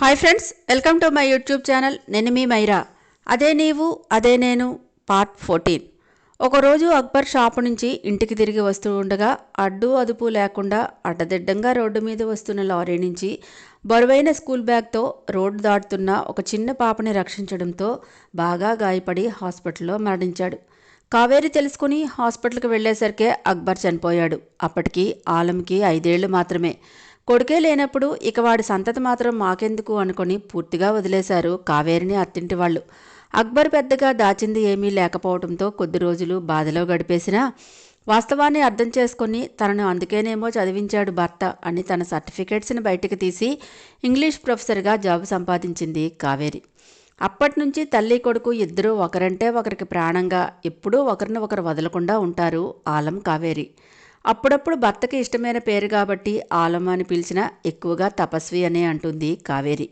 Hi friends welcome to my YouTube channel నేను మీ మైరా అదే నీవు అదే నేను పార్ట్ ఫోర్టీన్ ఒకరోజు అక్బర్ షాపు నుంచి ఇంటికి తిరిగి వస్తూ ఉండగా అడ్డు అదుపు లేకుండా అడ్డదిడ్డంగా రోడ్డు మీద వస్తున్న లారీ నుంచి బరువైన స్కూల్ బ్యాగ్తో రోడ్డు దాటుతున్న ఒక చిన్న పాపని రక్షించడంతో బాగా గాయపడి హాస్పిటల్లో మరణించాడు. కావేరి తెలుసుకుని హాస్పిటల్కి వెళ్ళేసరికే అక్బర్ చనిపోయాడు. అప్పటికి ఆలంకి ఐదేళ్ళు మాత్రమే. కొడుకే లేనప్పుడు ఇక వాడి సంతతి మాత్రం మాకెందుకు అనుకొని పూర్తిగా వదిలేశారు కావేరిని అత్తింటి వాళ్ళు. అక్బర్ పెద్దగా దాచింది ఏమీ లేకపోవడంతో కొద్ది రోజులు బాధలో గడిపేసినా వాస్తవాన్ని అర్థం చేసుకొని తనను అందుకేనేమో చదివించాడు భర్త అని తన సర్టిఫికేట్స్ని బయటకు తీసి ఇంగ్లీష్ ప్రొఫెసర్గా జాబ్ సంపాదించింది కావేరి. అప్పటి నుంచి తల్లి కొడుకు ఇద్దరూ ఒకరంటే ఒకరికి ప్రాణంగా ఎప్పుడూ ఒకరిని ఒకరు వదలకుండా ఉంటారు ఆలం కావేరి. అప్పుడప్పుడు భర్తకి ఇష్టమైన పేరు కాబట్టి ఆలం అని పిలిచినా ఎక్కువగా తపస్వి అనే అంటుంది కావేరి.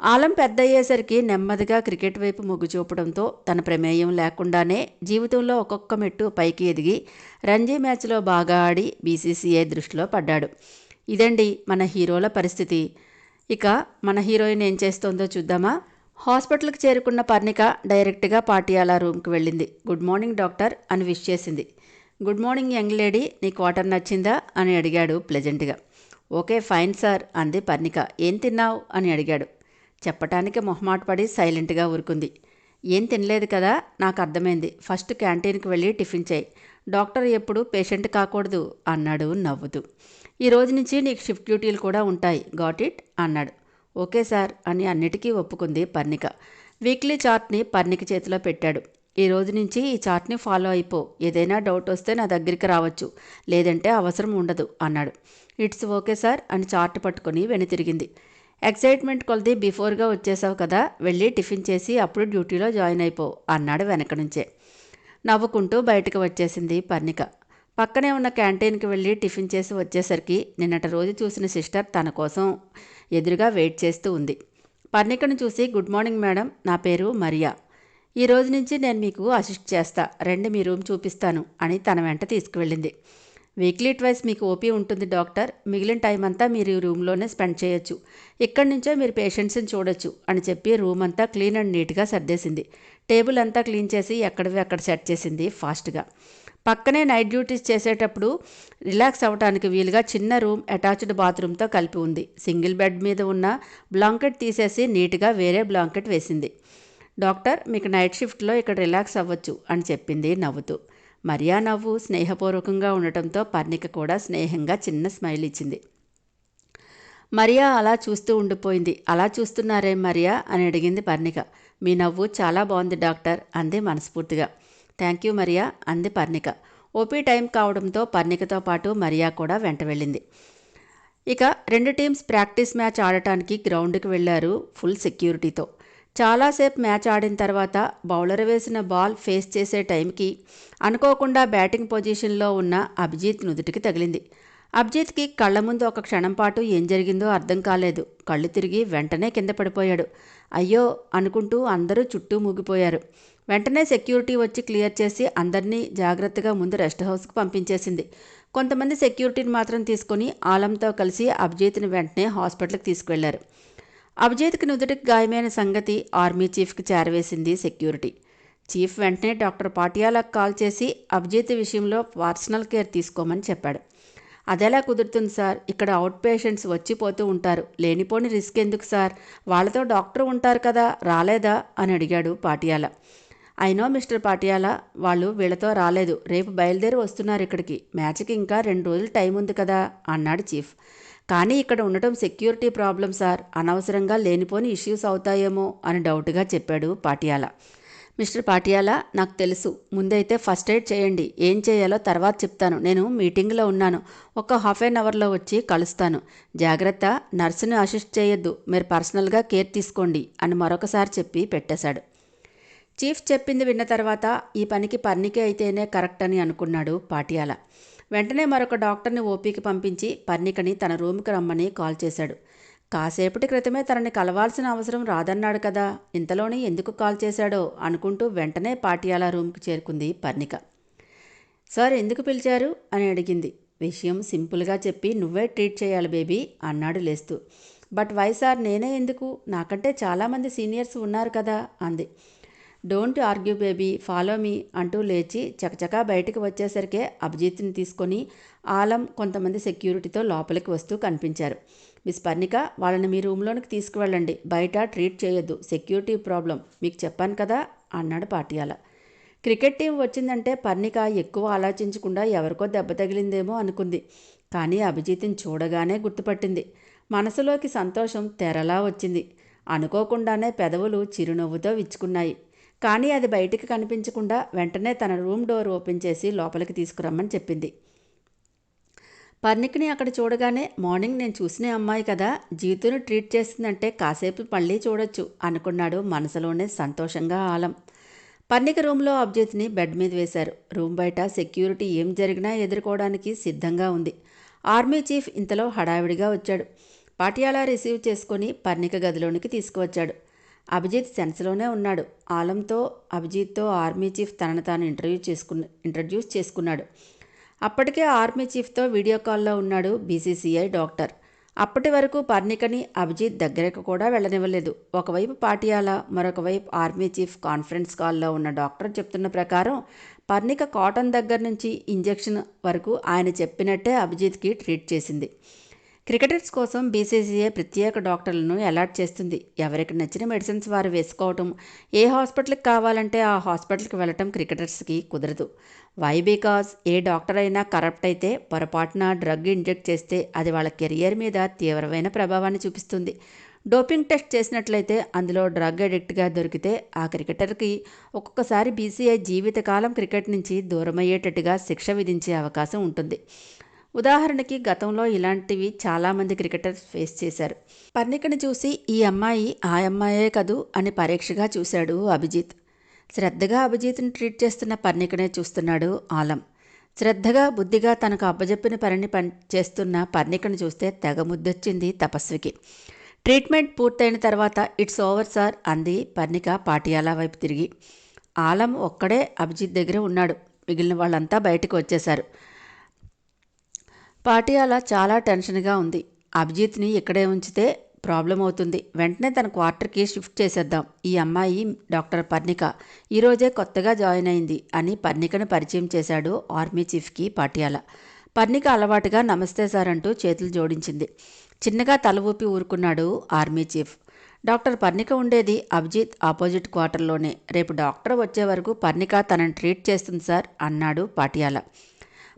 ఆలం పెద్ద అయ్యేసరికి నెమ్మదిగా క్రికెట్ వైపు మొగ్గు చూపడంతో తన ప్రమేయం లేకుండానే జీవితంలో ఒక్కొక్క మెట్టు పైకి ఎదిగి రంజీ మ్యాచ్లో బాగా ఆడి బీసీసీఐ దృష్టిలో పడ్డాడు. ఇదండి మన హీరోల పరిస్థితి. ఇక మన హీరోయిన్ ఏం చేస్తోందో చూద్దామా? హాస్పిటల్కి చేరుకున్న పర్ణిక డైరెక్ట్గా పాటియాలా రూమ్కి వెళ్ళింది. గుడ్ మార్నింగ్ డాక్టర్ అని విష్ చేసింది. గుడ్ మార్నింగ్ యంగ్ లేడీ నీ క్వార్టర్ నచ్చిందా? అని అడిగాడు ప్లెజెంట్గా ఓకే ఫైన్ సార్ అంది పర్ణిక. ఏం తిన్నావు? అని అడిగాడు. చెప్పటానికి మొహమాటపడి సైలెంట్గా ఊరుకుంది. ఏం తినలేదు కదా నాకు అర్థమైంది. ఫస్ట్ క్యాంటీన్కి వెళ్ళి టిఫిన్ చేయి. డాక్టర్ ఎప్పుడు పేషెంట్ కాకూడదు అన్నాడు నవ్వుతూ. ఈ రోజు నుంచి నీకు షిఫ్ట్ డ్యూటీలు కూడా ఉంటాయి. గాట్ ఇట్ అన్నాడు. ఓకే సార్ అని అన్నిటికీ ఒప్పుకుంది పర్ణిక. వీక్లీ చార్ట్ని పర్ణిక చేతిలో పెట్టాడు. ఈ రోజు నుంచి ఈ చార్ట్ని ఫాలో అయిపో. ఏదైనా డౌట్ వస్తే నా దగ్గరికి రావచ్చు. లేదంటే అవసరం ఉండదు అన్నాడు. ఇట్స్ ఓకే సార్ అని చార్ట్ పట్టుకొని వెనుతిరిగింది ఎక్సైట్మెంట్ కొలది బిఫోర్గా వచ్చేసావు కదా వెళ్ళి టిఫిన్ చేసి అప్పుడు డ్యూటీలో జాయిన్ అయిపో అన్నాడు వెనక నుంచే. నవ్వుకుంటూ బయటకు వచ్చేసింది పర్ణిక. పక్కనే ఉన్న క్యాంటీన్కి వెళ్ళి టిఫిన్ చేసి వచ్చేసరికి నిన్నటి రోజు చూసిన సిస్టర్ తన కోసం ఎదురుగా వెయిట్ చేస్తూ ఉంది. పర్ణికను చూసి గుడ్ మార్నింగ్ మేడం నా పేరు మరియా. ఈ రోజు నుంచి నేను మీకు అసిస్ట్ చేస్తా. రండి మీ రూమ్ చూపిస్తాను అని తన వెంట తీసుకువెళ్ళింది. వీక్లీ ట్వైస్ మీకు ఓపీ ఉంటుంది డాక్టర్. మిగిలిన టైం అంతా మీరు ఈ రూమ్లోనే స్పెండ్ చేయొచ్చు. ఇక్కడి నుంచే మీరు పేషెంట్స్ని చూడొచ్చు అని చెప్పి రూమ్ అంతా క్లీన్ అండ్ నీట్గా సర్దేసింది. టేబుల్ అంతా క్లీన్ చేసి ఎక్కడవి అక్కడ సెట్ చేసింది ఫాస్ట్గా. పక్కనే నైట్ డ్యూటీస్ చేసేటప్పుడు రిలాక్స్ అవ్వడానికి వీలుగా చిన్న రూమ్ అటాచ్డ్ బాత్రూమ్తో కలిపి ఉంది. సింగిల్ బెడ్ మీద ఉన్న బ్లాంకెట్ తీసేసి నీట్గా వేరే బ్లాంకెట్ వేసింది. డాక్టర్ మీకు నైట్ షిఫ్ట్లో ఇక్కడ రిలాక్స్ అవ్వచ్చు అని చెప్పింది నవ్వుతూ. మరియా నవ్వు స్నేహపూర్వకంగా ఉండటంతో పర్ణిక కూడా స్నేహంగా చిన్న స్మైల్ ఇచ్చింది. మరియా అలా చూస్తూ ఉండిపోయింది. అలా చూస్తున్నారే మరియా? అని అడిగింది పర్ణిక. మీ నవ్వు చాలా బాగుంది డాక్టర్ అంది మనస్ఫూర్తిగా. థ్యాంక్ యూ మరియా అంది పర్ణిక. ఓపీ టైం కావడంతో పర్ణికతో పాటు మరియా కూడా వెంట వెళ్ళింది. ఇక రెండు టీమ్స్ ప్రాక్టీస్ మ్యాచ్ ఆడటానికి గ్రౌండ్కి వెళ్ళారు ఫుల్ సెక్యూరిటీతో. చాలాసేపు మ్యాచ్ ఆడిన తర్వాత బౌలర్ వేసిన బాల్ ఫేస్ చేసే టైంకి అనుకోకుండా బ్యాటింగ్ పొజిషన్లో ఉన్న అభిజిత్ నుదుటికి తగిలింది. అభిజిత్కి కళ్ళ ముందు ఒక క్షణం పాటు ఏం జరిగిందో అర్థం కాలేదు. కళ్ళు తిరిగి వెంటనే కింద పడిపోయాడు. అయ్యో అనుకుంటూ అందరూ చుట్టూ మూగిపోయారు. వెంటనే సెక్యూరిటీ వచ్చి క్లియర్ చేసి అందరినీ జాగ్రత్తగా ముందు రెస్ట్ హౌస్కి పంపించేసింది. కొంతమంది సెక్యూరిటీని మాత్రం తీసుకొని ఆలంతో కలిసి అభిజిత్ని వెంటనే హాస్పిటల్కి తీసుకువెళ్ళారు. అభిజిత్కి నుదుటికి గాయమైన సంగతి ఆర్మీ చీఫ్కి చేరవేసింది సెక్యూరిటీ. చీఫ్ వెంటనే డాక్టర్ పాటియాలకు కాల్ చేసి అభిజిత్ విషయంలో పర్సనల్ కేర్ తీసుకోమని చెప్పాడు. అదెలా కుదురుతుంది సార్? ఇక్కడ అవుట్ పేషెంట్స్ వచ్చిపోతూ ఉంటారు. లేనిపోని రిస్క్ ఎందుకు సార్? వాళ్ళతో డాక్టర్ ఉంటారు కదా రాలేదా? అని అడిగాడు పాటియాల. అయినో మిస్టర్ పాటియాల వాళ్ళు వీళ్ళతో రాలేదు. రేపు బయలుదేరి వస్తున్నారు ఇక్కడికి. మ్యాచ్కి ఇంకా రెండు రోజులు టైం ఉంది కదా అన్నాడు చీఫ్. కానీ ఇక్కడ ఉండటం సెక్యూరిటీ ప్రాబ్లం సార్. అనవసరంగా లేనిపోని ఇష్యూస్ అవుతాయేమో అని డౌట్గా చెప్పాడు పాటియాల. మిస్టర్ పాటియాల నాకు తెలుసు. ముందైతే ఫస్ట్ ఎయిడ్ చేయండి. ఏం చేయాలో తర్వాత చెప్తాను. నేను మీటింగ్లో ఉన్నాను. ఒక హాఫ్ అన్ అవర్లో వచ్చి కలుస్తాను. జాగ్రత్త. నర్సుని అసిస్ట్ చేయొద్దు. మీరు పర్సనల్గా కేర్ తీసుకోండి అని మరొకసారి చెప్పి పెట్టేశాడు. చీఫ్ చెప్పింది విన్న తర్వాత ఈ పనికి పర్ణికే అయితేనే కరెక్ట్ అని అనుకున్నాడు పాటియాల. వెంటనే మరొక డాక్టర్ని ఓపీకి పంపించి పర్ణికని తన రూమ్కి రమ్మని కాల్ చేశాడు. కాసేపటి క్రితమే తనని కలవాల్సిన అవసరం రాదన్నాడు కదా ఇంతలోనే ఎందుకు కాల్ చేశాడో అనుకుంటూ వెంటనే పాటియాలా రూమ్కి చేరుకుంది పర్ణిక. సార్ ఎందుకు పిలిచారు? అని అడిగింది. విషయం సింపుల్గా చెప్పి నువ్వే ట్రీట్ చేయాలి బేబీ అన్నాడు లేస్తూ. బట్ వై సార్ నేనే ఎందుకు? నాకంటే చాలామంది సీనియర్స్ ఉన్నారు కదా అంది. Don't argue baby. Follow me అంటూ లేచి చకచకా బయటికి వచ్చేసరికే అభిజిత్ని తీసుకొని ఆలం కొంతమంది సెక్యూరిటీతో లోపలికి వస్తూ కనిపించారు. మిస్ పర్ణిక వాళ్ళని మీ రూమ్లోనికి తీసుకువెళ్ళండి. బయట ట్రీట్ చేయొద్దు. Security problem. మీకు చెప్పాను కదా అన్నాడు పాటియాల. క్రికెట్ టీం వచ్చిందంటే పర్ణిక ఎక్కువ ఆలోచించకుండా ఎవరికో దెబ్బ తగిలిందేమో అనుకుంది. కానీ అభిజిత్ని చూడగానే గుర్తుపట్టింది. మనసులోకి సంతోషం తెరలా వచ్చింది. అనుకోకుండానే పెదవులు చిరునవ్వుతో విచ్చుకున్నాయి. కానీ అది బయటికి కనిపించకుండా వెంటనే తన రూమ్ డోర్ ఓపెన్ చేసి లోపలికి తీసుకురమ్మని చెప్పింది. పర్ణిక్ని అక్కడ చూడగానే మార్నింగ్ నేను చూసిన అమ్మాయి కదా జీతును ట్రీట్ చేస్తుందంటే కాసేపు మళ్ళీ చూడొచ్చు అనుకున్నాడు మనసులోనే సంతోషంగా ఆలం. పర్ణిక రూమ్లో అభిజిత్ని బెడ్ మీద వేశారు. రూమ్ బయట సెక్యూరిటీ ఏం జరిగినా ఎదుర్కోవడానికి సిద్ధంగా ఉంది. ఆర్మీ చీఫ్ ఇంతలో హడావిడిగా వచ్చాడు. పాటియాలా రిసీవ్ చేసుకుని పర్ణిక గదిలోనికి తీసుకువచ్చాడు. అభిజిత్ సెన్స్లోనే ఉన్నాడు. ఆలంతో అభిజిత్తో ఆర్మీ చీఫ్ తనను తాను ఇంటర్వ్యూ చేసుకున్న ఇంట్రడ్యూస్ చేసుకున్నాడు. అప్పటికే ఆర్మీ చీఫ్తో వీడియో కాల్లో ఉన్నాడు బీసీసీఐ డాక్టర్. అప్పటి వరకు పర్ణికని అభిజిత్ దగ్గరకు కూడా వెళ్ళనివ్వలేదు. ఒకవైపు పాటియాల మరొకవైపు ఆర్మీ చీఫ్ కాన్ఫరెన్స్ కాల్లో ఉన్న డాక్టర్ చెప్తున్న ప్రకారం పర్ణిక కాటన్ దగ్గర నుంచి ఇంజెక్షన్ వరకు ఆయన చెప్పినట్టే అభిజిత్కి ట్రీట్ చేసింది. క్రికెటర్స్ కోసం బీసీసీఐ ప్రత్యేక డాక్టర్లను అలాట్ చేస్తుంది. ఎవరికి నచ్చిన మెడిసిన్స్ వారు వేసుకోవటం ఏ హాస్పిటల్కి కావాలంటే ఆ హాస్పిటల్కి వెళ్ళటం క్రికెటర్స్కి కుదరదు. వై బికాజ్ ఏ డాక్టర్ అయినా కరప్ట్ అయితే పొరపాటున డ్రగ్ ఇంజెక్ట్ చేస్తే అది వాళ్ళ కెరియర్ మీద తీవ్రమైన ప్రభావాన్ని చూపిస్తుంది. డోపింగ్ టెస్ట్ చేసినట్లయితే అందులో డ్రగ్ అడిక్ట్గా దొరికితే ఆ క్రికెటర్కి ఒక్కొక్కసారి బీసీఐ జీవితకాలం క్రికెట్ నుంచి దూరమయ్యేటట్టుగా శిక్ష విధించే అవకాశం ఉంటుంది. ఉదాహరణకి గతంలో ఇలాంటివి చాలామంది క్రికెటర్స్ ఫేస్ చేశారు. పర్ణికని చూసి ఈ అమ్మాయి ఆ అమ్మాయే కదూ? అని పరీక్షగా చూశాడు అభిజిత్. శ్రద్ధగా అభిజిత్ని ట్రీట్ చేస్తున్న పర్ణికనే చూస్తున్నాడు ఆలం. శ్రద్ధగా బుద్ధిగా తనకు అప్పజెప్పిన పనిని పని చేస్తున్న పర్ణికను చూస్తే తెగ ముద్దొచ్చింది తపస్వికి. ట్రీట్మెంట్ పూర్తయిన తర్వాత ఇట్స్ ఓవర్ సార్ అంది పర్ణిక పాటియాలా వైపు తిరిగి. ఆలం ఒక్కడే అభిజిత్ దగ్గర ఉన్నాడు. మిగిలిన వాళ్ళంతా బయటకు వచ్చేశారు. పాటియాలా చాలా టెన్షన్గా ఉంది. అభిజిత్ని ఇక్కడే ఉంచితే ప్రాబ్లం అవుతుంది. వెంటనే తన క్వార్టర్కి షిఫ్ట్ చేసేద్దాం. ఈ అమ్మాయి డాక్టర్ పర్ణిక. ఈరోజే కొత్తగా జాయిన్ అయింది అని పర్ణికను పరిచయం చేశాడు ఆర్మీ చీఫ్కి పాటియాల పర్ణిక అలవాటుగా నమస్తే సార్ అంటూ చేతులు జోడించింది. చిన్నగా తల ఊపి ఊరుకున్నాడు ఆర్మీ చీఫ్. డాక్టర్ పర్ణిక ఉండేది అభిజిత్ ఆపోజిట్ క్వార్టర్లోనే. రేపు డాక్టర్ వచ్చే వరకు పర్ణిక తనని ట్రీట్ చేస్తుంది సార్ అన్నాడు పాటియాల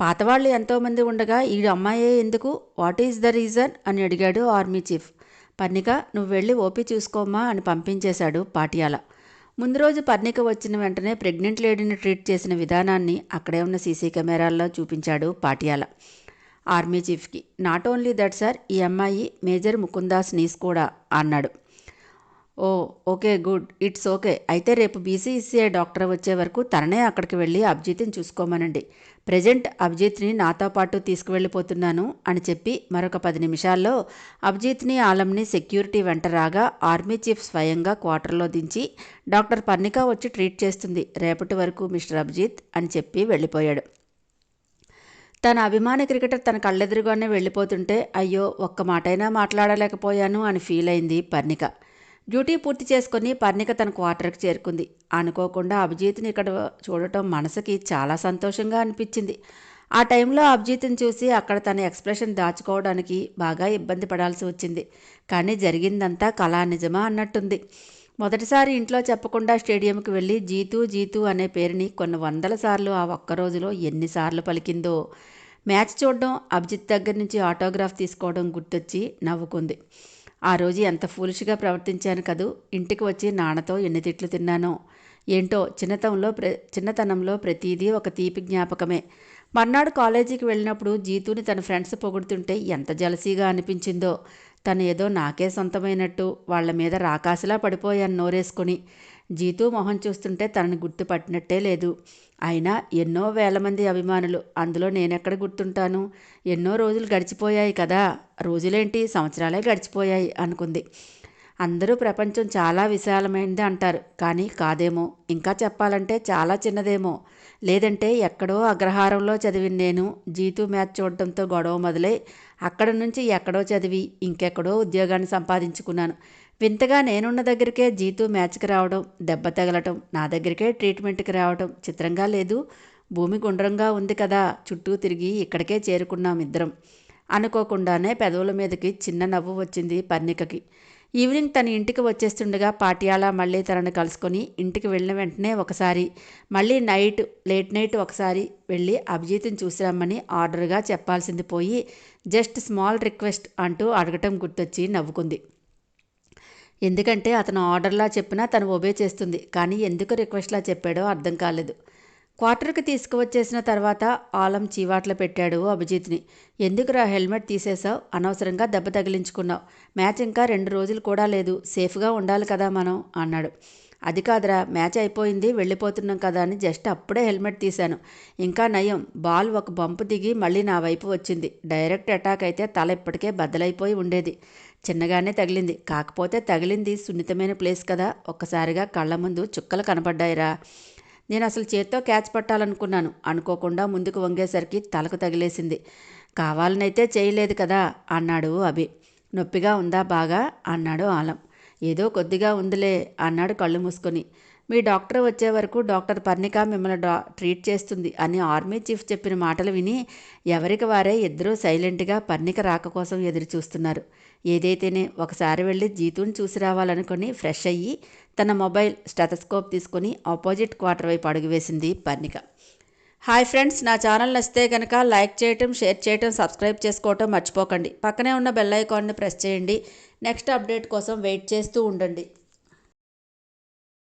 పాతవాళ్ళు ఎంతోమంది ఉండగా ఈ అమ్మాయే ఎందుకు? What is the reason? అని అడిగాడు ఆర్మీ చీఫ్. పర్ణిక నువ్వు వెళ్ళి ఓపీ చూసుకోమ్మా అని పంపించేశాడు పాటియాల. ముందు రోజు పర్ణిక వచ్చిన వెంటనే ప్రెగ్నెంట్ లేడీని ట్రీట్ చేసిన విధానాన్ని అక్కడే ఉన్న సీసీ కెమెరాల్లో చూపించాడు పాటియాల ఆర్మీ చీఫ్కి. నాట్ ఓన్లీ దట్ సార్ ఈ అమ్మాయి మేజర్ ముకుందాస్ నీస్ కూడా అన్నాడు. Oh okay good. It's okay. అయితే రేపు బీసీసీఐ డాక్టర్ వచ్చే వరకు తననే అక్కడికి వెళ్ళి అభిజిత్ని చూసుకోమనండి. ప్రజెంట్ అభిజిత్ని నాతో పాటు తీసుకువెళ్ళిపోతున్నాను అని చెప్పి మరొక పది నిమిషాల్లో అభిజిత్ని ఆలంని సెక్యూరిటీ వెంట రాగా ఆర్మీ చీఫ్ స్వయంగా క్వార్టర్లో దించి డాక్టర్ పర్ణిక వచ్చి ట్రీట్ చేస్తుంది. రేపటి వరకు మిస్టర్ అభిజిత్ అని చెప్పి వెళ్ళిపోయాడు. తన అభిమాన క్రికెటర్ తన కళ్ళెదురుగానే వెళ్ళిపోతుంటే అయ్యో ఒక్క మాటైనా మాట్లాడలేకపోయాను అని ఫీల్ అయింది పర్ణిక. డ్యూటీ పూర్తి చేసుకుని పర్ణిక తన క్వార్టర్కి చేరుకుంది. అనుకోకుండా అభిజిత్ని ఇక్కడ చూడటం మనసుకి చాలా సంతోషంగా అనిపించింది. ఆ టైంలో అభిజిత్ని చూసి అక్కడ తన ఎక్స్ప్రెషన్ దాచుకోవడానికి బాగా ఇబ్బంది పడాల్సి వచ్చింది. కానీ జరిగిందంతా కళా నిజమా అన్నట్టుంది. మొదటిసారి ఇంట్లో చెప్పకుండా స్టేడియంకి వెళ్ళి జీతూ జీతూ అనే పేరుని కొన్ని వందల సార్లు ఆ ఒక్క రోజులో ఎన్నిసార్లు పలికిందో మ్యాచ్ చూడడం అభిజిత్ దగ్గర నుంచి ఆటోగ్రాఫ్ తీసుకోవడం గుర్తొచ్చి నవ్వుకుంది. ఆ రోజు ఎంత ఫూలిష్గా ప్రవర్తించాను కదూ? ఇంటికి వచ్చి నాన్నతో ఎన్ని తిట్లు తిన్నానో? ఏంటో చిన్నతనంలో ప్ర చిన్నతనంలో ప్రతిదీ ఒక తీపి జ్ఞాపకమే. మర్నాడు కాలేజీకి వెళ్ళినప్పుడు జీతుని తన ఫ్రెండ్స్ పొగుడుతుంటే ఎంత జలసీగా అనిపించిందో. తను ఏదో నాకే సొంతమైనట్టు వాళ్ళ మీద రాకాసిలా పడిపోయాను నోరేసుకొని. జీతు మొహం చూస్తుంటే తనని గుర్తుపట్టినట్టే లేదు. అయినా ఎన్నో వేల మంది అభిమానులు అందులో నేనెక్కడ గుర్తుంటాను? ఎన్నో రోజులు గడిచిపోయాయి కదా. రోజులేంటి? సంవత్సరాలే గడిచిపోయాయి అనుకుంది. అందరూ ప్రపంచం చాలా విశాలమైనది అంటారు. కానీ కాదేమో? ఇంకా చెప్పాలంటే చాలా చిన్నదేమో. లేదంటే ఎక్కడో అగ్రహారంలో చదివిన నేను. జీతు మ్యాచ్ చూడడంతో గొడవ మొదలై అక్కడ నుంచి ఎక్కడో చదివి ఇంకెక్కడో ఉద్యోగాన్ని సంపాదించుకున్నాను. వింతగా నేనున్న దగ్గరికే జీతు మ్యాచ్కి రావడం దెబ్బ తగలటం నా దగ్గరికే ట్రీట్మెంట్కి రావడం చిత్రంగా లేదు. భూమి గుండ్రంగా ఉంది కదా చుట్టూ తిరిగి ఇక్కడికే చేరుకున్నాం ఇద్దరం. అనుకోకుండానే పెదవుల మీదకి చిన్న నవ్వు వచ్చింది పర్ణికకి. ఈవినింగ్ తన ఇంటికి వచ్చేస్తుండగా పాటియాల మళ్ళీ తనను కలుసుకొని ఇంటికి వెళ్ళిన వెంటనే ఒకసారి మళ్ళీ నైట్ లేట్ నైట్ ఒకసారి వెళ్ళి అభిజిత్ని చూసిరమ్మని ఆర్డర్గా చెప్పాల్సింది పోయి జస్ట్ స్మాల్ రిక్వెస్ట్ అంటూ అడగటం గుర్తొచ్చి నవ్వుకుంది. ఎందుకంటే అతను ఆర్డర్లా చెప్పినా తను ఒబే చేస్తుంది కానీ ఎందుకు రిక్వెస్ట్లా చెప్పాడో అర్థం కాలేదు. క్వార్టర్కి తీసుకువచ్చేసిన తర్వాత ఆలం చీవాట్లు పెట్టాడు అభిజిత్ని. ఎందుకురా హెల్మెట్ తీసేసావు అనవసరంగా దెబ్బ తగిలించుకున్నావు. మ్యాచ్ ఇంకా రెండు రోజులు కూడా లేదు. సేఫ్గా ఉండాలి కదా మనం అన్నాడు. అది కాదురా మ్యాచ్ అయిపోయింది వెళ్ళిపోతున్నాం కదా అని జస్ట్ అప్పుడే హెల్మెట్ తీశాను. ఇంకా నయం. బాల్ ఒక బంపు దిగి మళ్ళీ నా వైపు వచ్చింది. డైరెక్ట్ అటాక్ అయితే తల ఇప్పటికే బద్దలైపోయి ఉండేది. చిన్నగానే తగిలింది. కాకపోతే తగిలింది సున్నితమైన ప్లేస్ కదా. ఒక్కసారిగా కళ్ళ ముందు చుక్కలు కనపడ్డాయిరా. నేను అసలు చేత్తో క్యాచ్ పట్టాలనుకున్నాను. అనుకోకుండా ముందుకు వంగేసరికి తలకు తగిలేసింది. కావాలనైతే చేయలేదు కదా అన్నాడు అభి. నొప్పిగా ఉందా బాగా అన్నాడు ఆలం. ఏదో కొద్దిగా ఉందిలే అన్నాడు కళ్ళు మూసుకొని. మీ డాక్టర్ వచ్చే వరకు డాక్టర్ పర్ణిక మిమ్మల్ని డా ట్రీట్ చేస్తుంది అని ఆర్మీ చీఫ్ చెప్పిన మాటలు విని ఎవరికి వారే ఇద్దరూ సైలెంట్గా పర్ణిక రాక కోసం ఎదురు చూస్తున్నారు ఏదైతేనే ఒకసారి వెళ్ళి జీతుని చూసి రావాలనుకుని ఫ్రెష్ అయ్యి తన మొబైల్ స్టెథస్కోప్ తీసుకొని ఆపోజిట్ క్వార్టర్ వైపు అడుగు వేసింది పర్ణిక. హాయ్ ఫ్రెండ్స్ నా ఛానల్ నచ్చితే కనుక లైక్ చేయటం షేర్ చేయటం సబ్స్క్రైబ్ చేసుకోవటం మర్చిపోకండి. పక్కనే ఉన్న బెల్ ఐకాన్ని ప్రెస్ చేయండి. నెక్స్ట్ అప్డేట్ కోసం వెయిట్ చేస్తూ ఉండండి.